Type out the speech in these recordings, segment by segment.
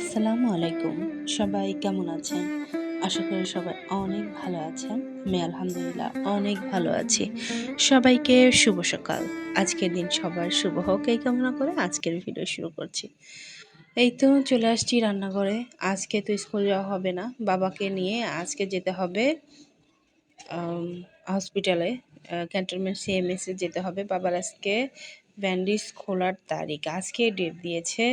আসসালামু আলাইকুম। সবাই কেমন আছেন? আশা করি সবাই অনেক ভালো আছেন। আমি আলহামদুলিল্লাহ অনেক ভালো আছি। সবাইকে শুভ সকাল। আজকের দিন সবার শুভ হোক এই কামনা করে আজকের ভিডিও শুরু করছি। এই তো চলে আসছি রান্নাঘরে। আজকে তো স্কুল যাওয়া হবে না। বাবাকে নিয়ে আজকে যেতে হবে হসপিটালে ক্যান্টনমেন্ট সিএমএসে যেতে হবে। বাবার আজকে ব্যান্ডিজ খোলার তারিখ। আজকে ডেট দিয়েছে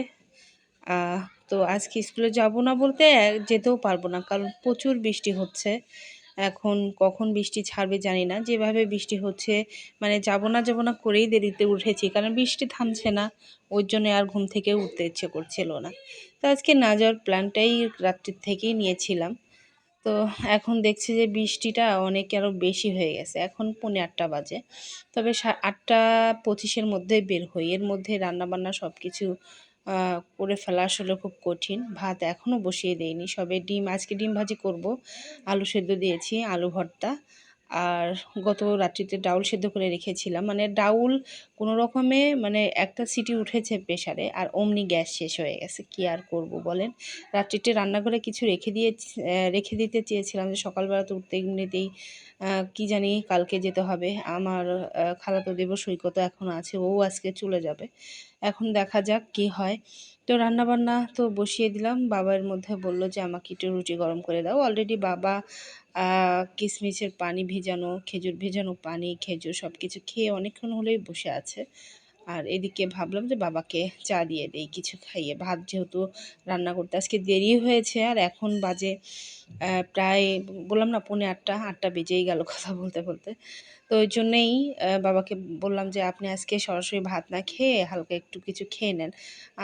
তো আজকে স্কুলে যাব না বলতে যেতেও পারব না, কারণ প্রচুর বৃষ্টি হচ্ছে। এখন কখন বৃষ্টি ছাড়বে জানি না, যেভাবে বৃষ্টি হচ্ছে মানে যাব না যাব না করেই দেরিতে উঠেছি, কারণ বৃষ্টি থামছে না ওর জন্য আর ঘুম থেকে উঠতে ইচ্ছে করছিল না। তো আজকে না যাওয়ার প্ল্যানটাই রাত্রির থেকেই নিয়েছিলাম। তো এখন দেখছি যে বৃষ্টিটা অনেক আরও বেশি হয়ে গেছে, এখন পৌনে আটটা বাজে। তবে সা, আটটা পঁচিশের মধ্যে বের হই, এর মধ্যে রান্নাবান্না সব কিছু করে ফেলা আসলে খুব কঠিন। ভাত এখনও বসিয়ে দেয়নি সবে ডিম, আজকে ডিম ভাজি করব। আলু সেদ্ধ দিয়েছি, আলু ভর্তা। আর গত রাত্রিতে ডাউল সেদ্ধ করে রেখেছিলাম। মানে ডাউল কোনো রকমে মানে একটা সিটি উঠেছে প্রেশারে আর অমনি গ্যাস শেষ হয়ে গেছে। কি আর করব বলেন? রাত্রিতে রান্নাঘরে কিছু রেখে দিয়ে রেখে দিতে চেয়েছিলাম যে সকালবেলা তো উঠতে এমনিতেই কি জানি কালকে যেতে হবে। আমার খালাতো দেব সৈকত এখন আছে, ও আজকে চলে যাবে। এখন দেখা যাক কি হয়। তো রান্নাবান্না তো বসিয়ে দিলাম। বাবার মধ্যে বলল যে, আমাকে একটু রুটি গরম করে দাও। অলরেডি বাবা কিশমিশের পানি ভেজানো, খেজুর ভেজানো পানি, খেজুর সব কিছু খেয়ে অনেকক্ষণ হলেই বসে আছে। আর এদিকে ভাবলাম যে, বাবাকে চা দিয়ে দেই, কিছু খাইয়ে। ভাত যেহেতু রান্না করতে আজকে দেরি হয়েছে, আর এখন বাজে প্রায় বললাম না, পৌনে আটটা আটটা বেজেই গেল কথা বলতে বলতে। তো ওই জন্যেই বাবাকে বললাম যে, আপনি আজকে সরাসরি ভাত না খেয়ে হালকা একটু কিছু খেয়ে নেন।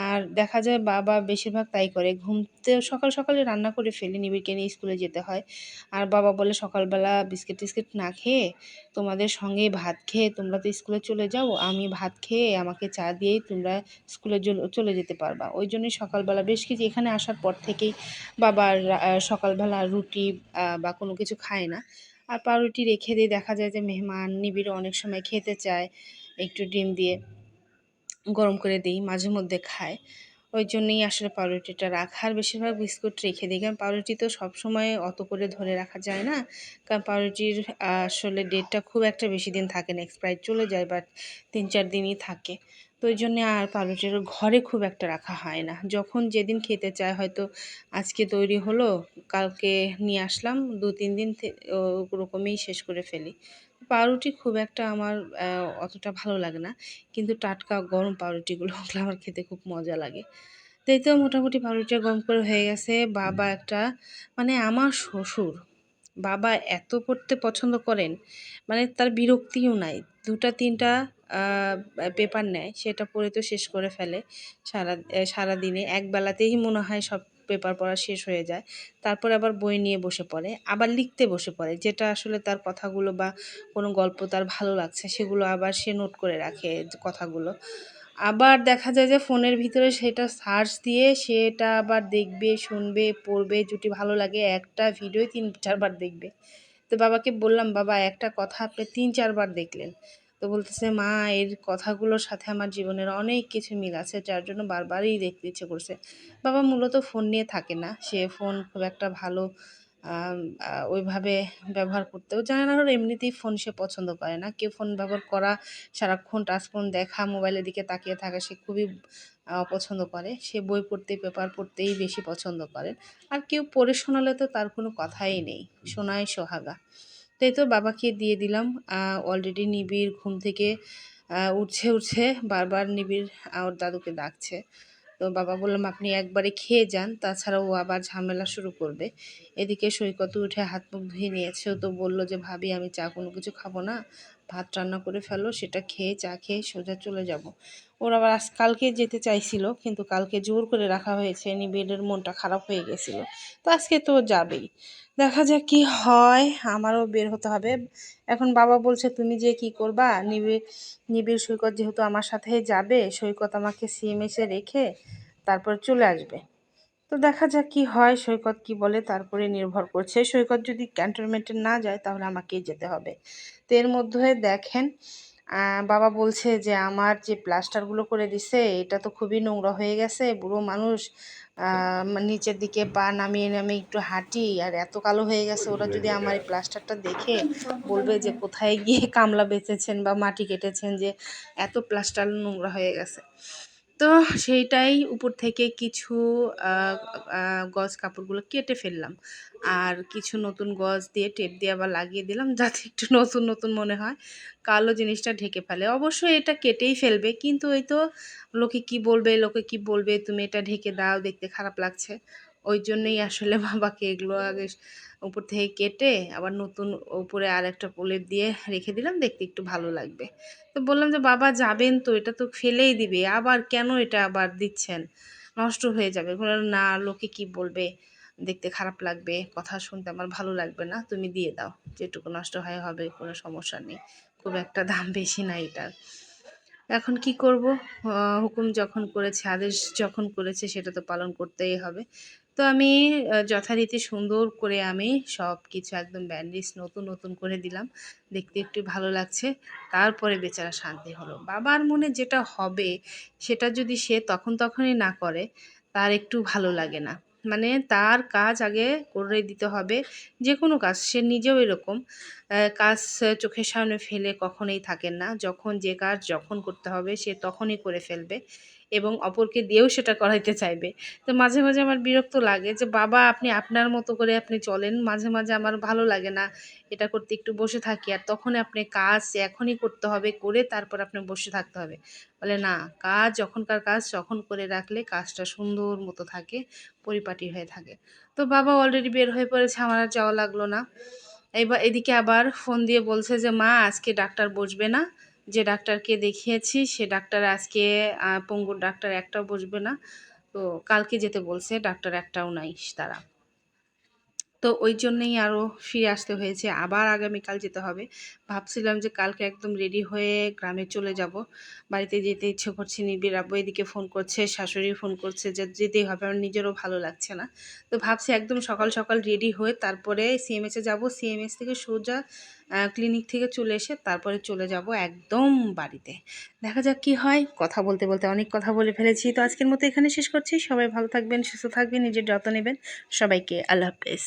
আর দেখা যায় বাবা বেশিরভাগ তাই করে ঘুমতে সকাল সকালে রান্না করে ফেলি, নিবিড়কে নিয়ে স্কুলে যেতে হয়। আর বাবা বলে, সকালবেলা বিস্কিট টিস্কিট না খেয়ে তোমাদের সঙ্গে ভাত খেয়ে তোমরা তো স্কুলে চলে যাও, আমি ভাত খেয়ে আমাকে চা দিয়েই তোমরা স্কুলে চলে যেতে পারবা। ওই জন্যই সকালবেলা, বেশ কিছু এখানে আসার পর থেকেই বাবার সকালবেলা রুটি বা কোনো কিছু খায় না। আর পাউরুটি রেখে দিয়ে দেখা যায় যে মেহমান নিবিড় অনেক সময় খেতে চায়, একটু ডিম দিয়ে গরম করে দিই, মাঝে মধ্যে খায়। ওই জন্যই আসলে পাউরুটিটা রাখার বেশিরভাগ বিস্কুট রেখে দিই, কারণ পাউরুটি তো সবসময় অত করে ধরে রাখা যায় না। কারণ পাউরুটির আসলে ডেটটা খুব একটা বেশি দিন থাকে না, এক্সপায়ার চলে যায়, বাট তিন চার দিনই থাকে। তো ওই জন্যে আর পাউরুটির ঘরে খুব একটা রাখা হয় না। যখন যেদিন খেতে চায় হয়তো আজকে তৈরি হলো, কালকে নিয়ে আসলাম, দু তিন দিন ওরকমই শেষ করে ফেলি। পাউরুটি খুব একটা আমার অতটা ভালো লাগে না। কিন্তু টাটকা গরম পাউরুটিগুলো ওগুলো আমার খেতে খুব মজা লাগে। তো এই তো মোটামুটি পাউরুটি গরম করে হয়ে গেছে। বাবা একটা মানে আমার শ্বশুর, বাবা এত পড়তে পছন্দ করেন মানে তার বিরক্তিও নাই। দুটা, তিনটা পেপার নেয়, সেটা পড়ে তো শেষ করে ফেলে। সারা সারা সারাদিনে একবেলাতেই মনে হয় সব পেপার পড়া শেষ হয়ে যায়। তারপর আবার বই নিয়ে বসে পড়ে, আবার লিখতে বসে পড়ে, যেটা আসলে তার কথাগুলো বা কোনো গল্প তার ভালো লাগছে, সেগুলো আবার সে নোট করে রাখে কথাগুলো। আবার দেখা যায় যে ফোনের ভিতরে সেটা সার্চ দিয়ে সেটা আবার দেখবে, শুনবে, পড়বে, যদি ভালো লাগে একটা ভিডিও তিন, চারবার দেখবে। তো বাবাকে বললাম, বাবা, একটা কথা আপনি তিন চারবার দেখলেন। তো বলতেছে, মা, এর কথাগুলোর সাথে আমার জীবনের অনেক কিছু মিল আছে, যার জন্য বারবারই দেখতে ইচ্ছে করছে। বাবা মূলত ফোন নিয়ে থাকে না, সে ফোন খুব একটা ভালো ওইভাবে ব্যবহার করতেও জানে না আর এমনিতেই ফোন সে পছন্দ করে না। কেউ ফোন ব্যবহার করা, সারাক্ষণ টাচ ফোন দেখা মোবাইলের দিকে তাকিয়ে থাকা, সে খুবই অপছন্দ করে। সে বই পড়তে পেপার পড়তেই বেশি পছন্দ করে। আর কেউ পড়ে শোনালে তো তার কোনো কথাই নেই। শোনায় সোহাগা। তাই তো বাবাকে দিয়ে দিলাম। অলরেডি নিবিড় ঘুম থেকে উঠছে উঠছে। বারবার নিবিড় ওর দাদুকে ডাকছে। তো বাবা বললাম, আপনি একবারে খেয়ে যান, তাছাড়া ও আবার ঝামেলা শুরু করবে। এদিকে সৈকত উঠে হাত মুখ ধুয়ে নিয়েছে তো বলল যে, ভাবি, আমি চা কোনো কিছু খাব না। ভাত রান্না করে ফেলো, সেটা খেয়ে চা খেয়ে সোজা চলে যাব। ওর আবার আজ কালকে যেতে চাইছিল, কিন্তু কালকে জোর করে রাখা হয়েছে নিবিড়ের মনটা খারাপ হয়ে গেছিল। তো আজকে তো যাবেই। দেখা যাক কি হয়, আমারও বের হতে হবে। এখন বাবা বলছে, তুমি যে কি করবা? নিবিড় নিবিড় সৈকত যেহেতু আমার সাথে যাবে, সৈকত আমাকে সিএমএসে রেখে তারপর চলে আসবে। তো দেখা যাক কি হয়, সৈকত কি বলে তারপরে নির্ভর করছে। সৈকত যদি ক্যান্টনমেন্টে না যায় তাহলে আমাকেই যেতে হবে। তো এর মধ্যে দেখেন বাবা বলছে যে আমার যে প্লাস্টারগুলো করে দিছে, এটা তো খুবই নোংরা হয়ে গেছে, বুড়ো মানুষ। মানে নিচের দিকে পা নামিয়ে নামিয়ে একটু হাঁটি, আর এত কালো হয়ে গেছে। ওরা যদি আমার এই প্লাস্টারটা দেখে বলবে যে কোথায় গিয়ে কামলা বেচেছেন বা মাটি কেটেছেন যে এত প্লাস্টার নোংরা হয়ে গেছে। তো সেইটাই উপর থেকে কিছু গজ কাপড়গুলো কেটে ফেললাম। আর কিছু নতুন গজ দিয়ে টেপ দিয়ে আবার লাগিয়ে দিলাম যাতে একটু নতুন নতুন মনে হয়। কালো জিনিসটা ঢেকে ফেলে। অবশ্যই এটা কেটেই ফেলবে, কিন্তু ওই তো লোকে কি বলবে, লোকে কি বলবে, তুমি এটা ঢেকে দাও, দেখতে খারাপ লাগছে। ওই জন্যই আসলে বাবাকে এগুলো আগে উপর থেকে কেটে আবার নতুন উপরে আর একটা প্রলেপ দিয়ে রেখে দিলাম, দেখতে একটু ভালো লাগবে। তো বললাম যে, বাবা যাবেন তো, এটা তো ফেলেই দিবে, আবার কেন এটা আবার দিচ্ছেন? নষ্ট হয়ে যাবে। না, লোকে কি বলবে? দেখতে খারাপ লাগবে, কথা শুনতে আমার ভালো লাগবে না, তুমি দিয়ে দাও, যেটুকু নষ্ট হয় হবে, কোনো সমস্যা নেই, খুব একটা দাম বেশি না এটার। এখন কি করব? হুকুম যখন করেছে, আদেশ যখন করেছে, সেটা তো পালন করতেই হবে। তো আমি যথারীতি সুন্দর করে আমি সব কিছু একদম ব্যান্ডেজ নতুন নতুন করে দিলাম। দেখতে একটু ভালো লাগছে। তারপরে বেচারা শান্তি হলো। বাবার মনে যেটা হবে, সেটা যদি সে তখন তখনই না করে, তার একটু ভালো লাগে না। মানে তার কাজ আগে করে দিতে হবে। যে কোনো কাজ, সে নিজেও এরকম কাজ চোখের সামনে ফেলে কখনোই থাকেন না। যখন যে কাজ যখন করতে হবে, সে তখনই করে ফেলবে। এবং অপরকে দিয়েও সেটা করাইতে চাইবে। তো মাঝে মাঝে আমার বিরক্ত লাগে যে, বাবা, আপনি আপনার মতো করে আপনি চলেন। মাঝে মাঝে আমার ভালো লাগে না এটা করতে একটু বসে থাকি। আর তখন আপনি কাজ এখনই করতে হবে, করে তারপর আপনি বসে থাকতে হবে। বলে, না, কাজ যখনকার কাজ যখন করে রাখলে কাজটা সুন্দর মতো থাকে, পরিপাটি হয়ে থাকে। তো বাবা অলরেডি বের হয়ে পড়েছে, আমার আর যাওয়া লাগল না। এবার এদিকে আবার ফোন দিয়ে বলছে যে, মা, আজকে ডাক্তার বসবে না। যে ডাক্তারকে দেখিয়েছি, সে ডাক্তার আজকে পঙ্গুর ডাক্তার একটাও বসবে না। তো কালকে যেতে বলছে, ডাক্তার একটাও নাই তারা। তো ওই জন্যই আরও ফিরে আসতে হয়েছে। আবার আগামীকাল যেতে হবে। ভাবছিলাম যে কালকে একদম রেডি হয়ে গ্রামে চলে যাব। বাড়িতে যেতে ইচ্ছে করছে নিবিড় আব্বু এদিকে ফোন করছে, শাশুড়ি ফোন করছে যে যেতেই হবে। আমার নিজেরও ভালো লাগছে না। তো ভাবছি একদম সকাল সকাল রেডি হয়ে তারপরে সিএমএসে যাব। সিএমএস থেকে সোজা ক্লিনিক থেকে চলে এসে তারপরে চলে যাব একদম বাড়িতে। দেখা যাক কি হয়। কথা বলতে বলতে অনেক কথা বলে ফেলেছি। তো আজকের মতো এখানে শেষ করছি। সবাই ভালো থাকবেন, সুস্থ থাকবেন, নিজের যত্ন নেবেন। সবাইকে আল্লাহ হাফেজ।